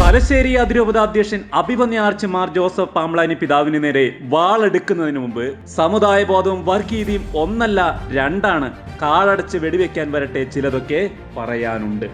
തലശ്ശേരി അതിരൂപതാധ്യക്ഷൻ അഭിമന്യ arch Mar Joseph Pamplany പിതാവിന് നേരെ വാളെടുക്കുന്നതിന് മുമ്പ് സമുദായ ബോധവും വർഗീയതയും ഒന്നല്ല രണ്ടാണ് കാളടച്ച് വെടിവെക്കാൻ വരട്ടെ ചിലതൊക്കെ പറയാനുണ്ട്.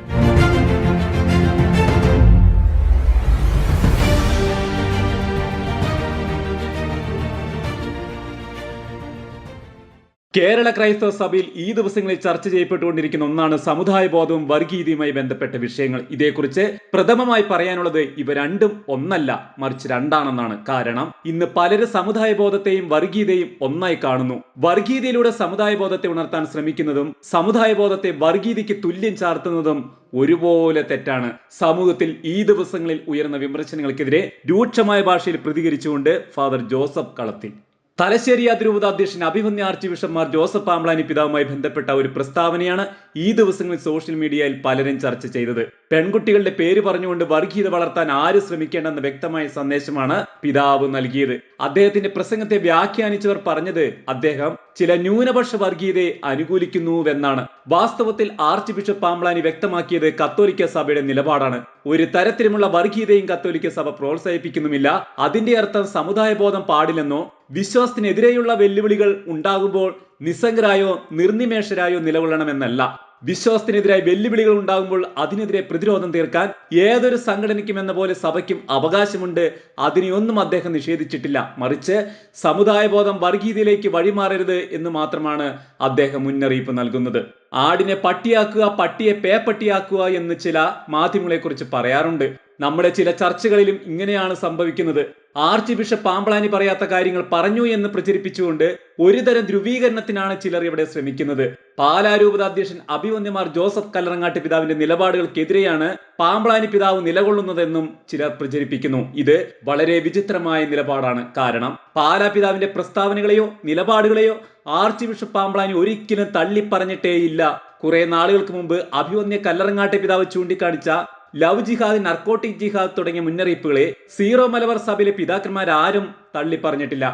കേരള ക്രൈസ്തവ സഭയിൽ ഈ ദിവസങ്ങളിൽ ചർച്ച ചെയ്യപ്പെട്ടുകൊണ്ടിരിക്കുന്ന ഒന്നാണ് സമുദായ ബോധവും വർഗീയതയുമായി ബന്ധപ്പെട്ട വിഷയങ്ങൾ. ഇതേക്കുറിച്ച് പ്രഥമമായി പറയാനുള്ളത് ഇവ രണ്ടും ഒന്നല്ല മറിച്ച് രണ്ടാണെന്നാണ് കാരണം. ഇന്ന് പലരും സമുദായ ബോധത്തെയും വർഗീയതയും ഒന്നായി കാണുന്നു. വർഗീയതയിലൂടെ സമുദായ ബോധത്തെ ഉണർത്താൻ ശ്രമിക്കുന്നതും സമുദായ ബോധത്തെ വർഗീയതയ്ക്ക് തുല്യം ചാർത്തുന്നതും ഒരുപോലെ തെറ്റാണ്. സമൂഹത്തിൽ ഈ ദിവസങ്ങളിൽ ഉയർന്ന വിമർശനങ്ങൾക്കെതിരെ രൂക്ഷമായ ഭാഷയിൽ പ്രതികരിച്ചുകൊണ്ട് ഫാദർ ജോസഫ് കളത്തിൽ. തലശ്ശേരി അതിരൂപത അധ്യക്ഷൻ അഭിമന്യ ആർച്ച് ബിഷപ്പ്മാർ ജോസഫ് ആംബ്ലാനി പിതാവുമായി ബന്ധപ്പെട്ട ഒരു പ്രസ്താവനയാണ് ഈ ദിവസങ്ങളിൽ സോഷ്യൽ മീഡിയയിൽ പലരും ചർച്ച ചെയ്തത്. പെൺകുട്ടികളുടെ പേര് പറഞ്ഞുകൊണ്ട് വർഗീയത വളർത്താൻ ആര് ശ്രമിക്കേണ്ടെന്ന വ്യക്തമായ സന്ദേശമാണ് പിതാവ് നൽകിയത്. അദ്ദേഹത്തിന്റെ പ്രസംഗത്തെ വ്യാഖ്യാനിച്ചവർ പറഞ്ഞത് അദ്ദേഹം ചില ന്യൂനപക്ഷ വർഗീയതയെ അനുകൂലിക്കുന്നുവെന്നാണ്. വാസ്തവത്തിൽ ആർച്ച് ബിഷപ്പ് ആംബ്ലാനി വ്യക്തമാക്കിയത് കത്തോലിക്ക സഭയുടെ നിലപാടാണ്. ഒരു തരത്തിലുമുള്ള വർഗീയതയും കത്തോലിക്ക സഭ പ്രോത്സാഹിപ്പിക്കുന്നുമില്ല. അതിന്റെ അർത്ഥം സമുദായ ബോധം പാടില്ലെന്നോ വിശ്വാസത്തിനെതിരെയുള്ള വെല്ലുവിളികൾ ഉണ്ടാകുമ്പോൾ നിസ്സംഗരായോ നിർനിമേഷരായോ നിലകൊള്ളണമെന്നല്ല. വിശ്വാസത്തിനെതിരായി വെല്ലുവിളികൾ ഉണ്ടാകുമ്പോൾ അതിനെതിരെ പ്രതിരോധം തീർക്കാൻ ഏതൊരു സംഘടനയ്ക്കും എന്ന പോലെ സഭയ്ക്കും അവകാശമുണ്ട്. അതിനെയൊന്നും അദ്ദേഹം നിഷേധിച്ചിട്ടില്ല. മറിച്ച് സമുദായബോധം വർഗീയതയിലേക്ക് വഴിമാറരുത് എന്ന് മാത്രമാണ് അദ്ദേഹം മുന്നറിയിപ്പ് നൽകുന്നത്. ആടിനെ പട്ടിയാക്കുക പട്ടിയെ പേപ്പട്ടിയാക്കുക എന്ന് ചില മാധ്യമങ്ങളെക്കുറിച്ച് പറയാറുണ്ട്. നമ്മുടെ ചില ചർച്ചകളിലും ഇങ്ങനെയാണ് സംഭവിക്കുന്നത്. ആർച്ച് ബിഷപ്പ് പാമ്പളാനി പറയാത്ത കാര്യങ്ങൾ പറഞ്ഞു എന്ന് പ്രചരിപ്പിച്ചുകൊണ്ട് ഒരുതരം ധ്രുവീകരണത്തിനാണ് ചിലർ ഇവിടെ ശ്രമിക്കുന്നത്. പാലാരൂപത അധ്യക്ഷൻ അഭിവന്യമാർ ജോസഫ് കല്ലറങ്ങാട്ട് പിതാവിന്റെ നിലപാടുകൾക്കെതിരെയാണ് പാമ്പളാനി പിതാവ് നിലകൊള്ളുന്നതെന്നും ചിലർ പ്രചരിപ്പിക്കുന്നു. ഇത് വളരെ വിചിത്രമായ നിലപാടാണ്. കാരണം പാലാ പിതാവിന്റെ പ്രസ്താവനകളെയോ നിലപാടുകളെയോ ആർച്ച് ബിഷപ്പ് പാമ്പളാനി ഒരിക്കലും തള്ളിപ്പറഞ്ഞിട്ടേയില്ല. കുറെ നാളുകൾക്ക് മുമ്പ് അഭിവന്യ കല്ലറങ്ങാട്ടെ പിതാവ് ചൂണ്ടിക്കാണിച്ച ലവ് ജിഹാദ് നർക്കോട്ടിക് ജിഹാദ് തുടങ്ങിയ മുന്നറിയിപ്പുകളെ സീറോ മലബാർ സഭയിലെ പിതാക്കന്മാരാരും തള്ളിപ്പറഞ്ഞിട്ടില്ല.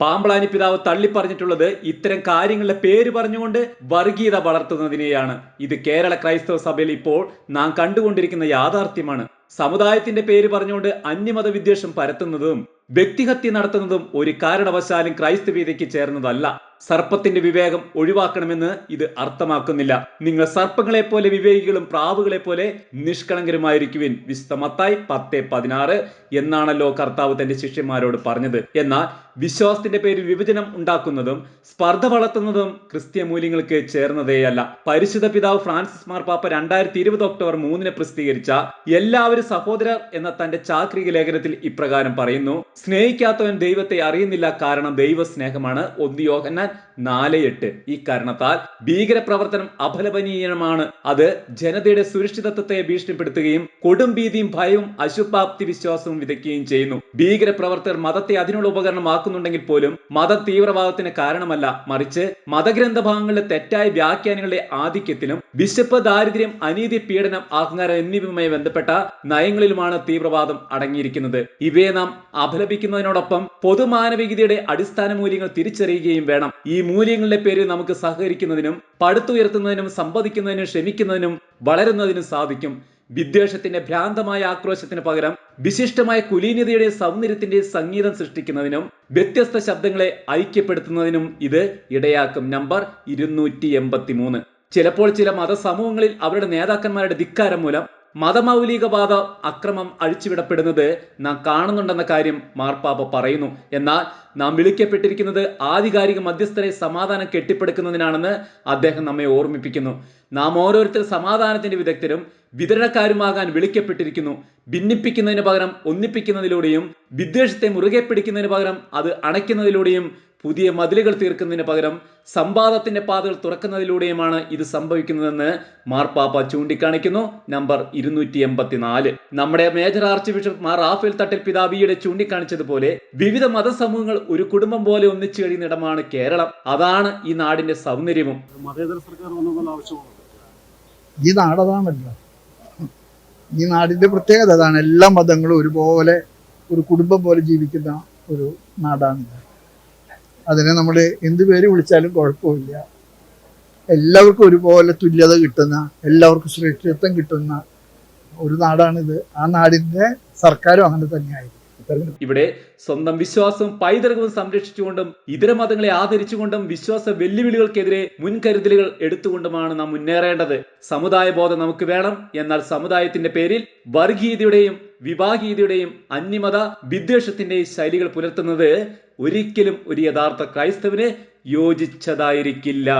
പാമ്പളാനി പിതാവ് തള്ളിപ്പറഞ്ഞിട്ടുള്ളത് ഇത്തരം കാര്യങ്ങളുടെ പേര് പറഞ്ഞുകൊണ്ട് വർഗീയത വളർത്തുന്നതിനെയാണ്. ഇത് കേരള ക്രൈസ്തവ സഭയിൽ ഇപ്പോൾ നാം കണ്ടുകൊണ്ടിരിക്കുന്ന യാഥാർത്ഥ്യമാണ്. സമുദായത്തിന്റെ പേര് പറഞ്ഞുകൊണ്ട് അന്യമത വിദ്വേഷം പരത്തുന്നതും വ്യക്തിഹത്യ നടത്തുന്നതും ഒരു കാരണവശാലും ക്രൈസ്തവീയതയ്ക്ക് ചേർന്നതല്ല. സർപ്പത്തിന്റെ വിവേകം ഒഴിവാക്കണമെന്ന് ഇത് അർത്ഥമാക്കുന്നില്ല. നിങ്ങൾ സർപ്പങ്ങളെ പോലെ വിവേകികളും പ്രാവുകളെ പോലെ നിഷ്കളങ്കരുമായിരിക്കുവിൻ. വിശുദ്ധ മത്തായി പത്ത് പതിനാറ് എന്നാണല്ലോ കർത്താവ് തന്റെ ശിഷ്യന്മാരോട് പറഞ്ഞത്. എന്നാൽ വിശ്വാസത്തിന്റെ പേരിൽ വിഭജനം ഉണ്ടാക്കുന്നതും സ്പർദ്ധ വളർത്തുന്നതും ക്രിസ്ത്യ മൂല്യങ്ങൾക്ക് ചേർന്നതേയല്ല. പരിശുദ്ധ പിതാവ് ഫ്രാൻസിസ് മാർപ്പാപ്പ രണ്ടായിരത്തി ഇരുപത് ഒക്ടോബർ മൂന്നിന് പ്രസിദ്ധീകരിച്ച എല്ലാവരും സഹോദരർ എന്ന തന്റെ ചാക്രിക ലേഖനത്തിൽ ഇപ്രകാരം പറയുന്നു സ്നേഹിക്കാത്തവൻ ദൈവത്തെ അറിയുന്നില്ല കാരണം ദൈവ സ്നേഹമാണ് ഒന്ന് നാല് എട്ട്. ഈ കാരണത്താൽ ഭീകരപ്രവർത്തനം അഫലപനീയമാണ് അത് ജനതയുടെ സുരക്ഷിതത്വത്തെ ഭീഷണിപ്പെടുത്തുകയും കൊടും ഭീതിയും ഭയവും അശുഭാപ്തി വിശ്വാസവും വിതയ്ക്കുകയും ചെയ്യുന്നു. ഭീകരപ്രവർത്തകർ മതത്തെ അതിനുള്ള ഉപകരണമാക്കുന്നുണ്ടെങ്കിൽ പോലും മത തീവ്രവാദത്തിന് കാരണമല്ല മറിച്ച് മതഗ്രന്ഥ ഭാഗങ്ങളിലെ തെറ്റായ വ്യാഖ്യാനങ്ങളുടെ ആധിക്യത്തിലും വിശപ്പ് ദാരിദ്ര്യം അനീതി പീഡനം അഹങ്കാരം എന്നിവയുമായി ബന്ധപ്പെട്ട നയങ്ങളിലുമാണ് തീവ്രവാദം അടങ്ങിയിരിക്കുന്നത്. ഇവയെ നാം അപലപിക്കുന്നതിനോടൊപ്പം പൊതുമാനവികതയുടെ അടിസ്ഥാന മൂല്യങ്ങൾ തിരിച്ചറിയുകയും വേണം. ഈ മൂല്യങ്ങളുടെ പേരിൽ നമുക്ക് സഹകരിക്കുന്നതിനും പടുത്തുയർത്തുന്നതിനും സമ്പദിക്കുന്നതിനും ക്ഷമിക്കുന്നതിനും വളരുന്നതിനും സാധിക്കും. വിദ്വേഷത്തിന്റെ ഭ്രാന്തമായ ആക്രോശത്തിന് പകരം വിശിഷ്ടമായ കുലീനതയുടെ സൗന്ദര്യത്തിന്റെ സംഗീതം സൃഷ്ടിക്കുന്നതിനും വ്യത്യസ്ത ശബ്ദങ്ങളെ ഐക്യപ്പെടുത്തുന്നതിനും ഇത് ഇടയാക്കും. നമ്പർ ഇരുന്നൂറ്റി ചിലപ്പോൾ ചില മതസമൂഹങ്ങളിൽ അവരുടെ നേതാക്കന്മാരുടെ ധിക്കാരം മൂലം മതമൗലികവാദ അക്രമം അഴിച്ചുവിടപ്പെടുന്നത് നാം കാണുന്നുണ്ടെന്ന കാര്യം മാർപ്പാപ്പ പറയുന്നു. എന്നാൽ നാം വിളിക്കപ്പെട്ടിരിക്കുന്നത് ആധികാരിക മധ്യസ്ഥരെ സമാധാനം കെട്ടിപ്പടുക്കുന്നതിനാണെന്ന് അദ്ദേഹം നമ്മെ ഓർമ്മിപ്പിക്കുന്നു. നാം ഓരോരുത്തർ സമാധാനത്തിന്റെ വിദഗ്ധരും വിതരണക്കാരുമാകാൻ വിളിക്കപ്പെട്ടിരിക്കുന്നു. ഭിന്നിപ്പിക്കുന്നതിന് പകരം ഒന്നിപ്പിക്കുന്നതിലൂടെയും വിദ്വേഷത്തെ മുറുകെ പിടിക്കുന്നതിന് പകരം അത് അണയ്ക്കുന്നതിലൂടെയും പുതിയ മതിലുകൾ തീർക്കുന്നതിന് പകരം സംവാദത്തിന്റെ പാതകൾ തുറക്കുന്നതിലൂടെയുമാണ് ഇത് സംഭവിക്കുന്നതെന്ന് മാർപ്പാപ്പ ചൂണ്ടിക്കാണിക്കുന്നു. നമ്പർ ഇരുന്നൂറ്റി എൺപത്തിനാല് നമ്മുടെ major arch bishop Mar Raphael Thattil പിതാവിയുടെ ചൂണ്ടിക്കാണിച്ചതുപോലെ വിവിധ മതസമൂഹങ്ങൾ ഒരു കുടുംബം പോലെ ഒന്നിച്ചു കഴിയുന്ന ഇടമാണ് കേരളം. അതാണ് ഈ നാടിന്റെ സൗന്ദര്യവും. ഈ നാടതാണല്ലോ. ഈ നാടിന്റെ പ്രത്യേകത അതാണ്. എല്ലാ മതങ്ങളും ഒരുപോലെ ഒരു കുടുംബം പോലെ ജീവിക്കുന്ന ഒരു നാടാണിത് അതിനെ നമ്മൾ എന്ത് പേര് വിളിച്ചാലും കുഴപ്പമില്ല. എല്ലാവർക്കും ഒരുപോലെ തുല്യത കിട്ടുന്ന എല്ലാവർക്കും സുരക്ഷിതത്വം കിട്ടുന്ന ഒരു നാടാണിത്. ആ നാടിന്റെ സർക്കാരും അങ്ങനെ തന്നെയായിരുന്നു ഇവിടെ സ്വന്തം വിശ്വാസവും പൈതൃകവും സംരക്ഷിച്ചുകൊണ്ടും ഇതര മതങ്ങളെ ആദരിച്ചുകൊണ്ടും വിശ്വാസ വെല്ലുവിളികൾക്കെതിരെ മുൻകരുതലുകൾ എടുത്തുകൊണ്ടുമാണ് നാം മുന്നേറേണ്ടത്. സമുദായ ബോധം നമുക്ക് വേണം. എന്നാൽ സമുദായത്തിന്റെ പേരിൽ വർഗീയതയുടെയും വിഭാഗീയതയുടെയും അന്യമത വിദ്വേഷത്തിന്റെയും ശൈലികൾ പുലർത്തുന്നത് ഒരിക്കലും ഒരു യഥാർത്ഥ ക്രൈസ്തവന് യോജിച്ചതായിരിക്കില്ല.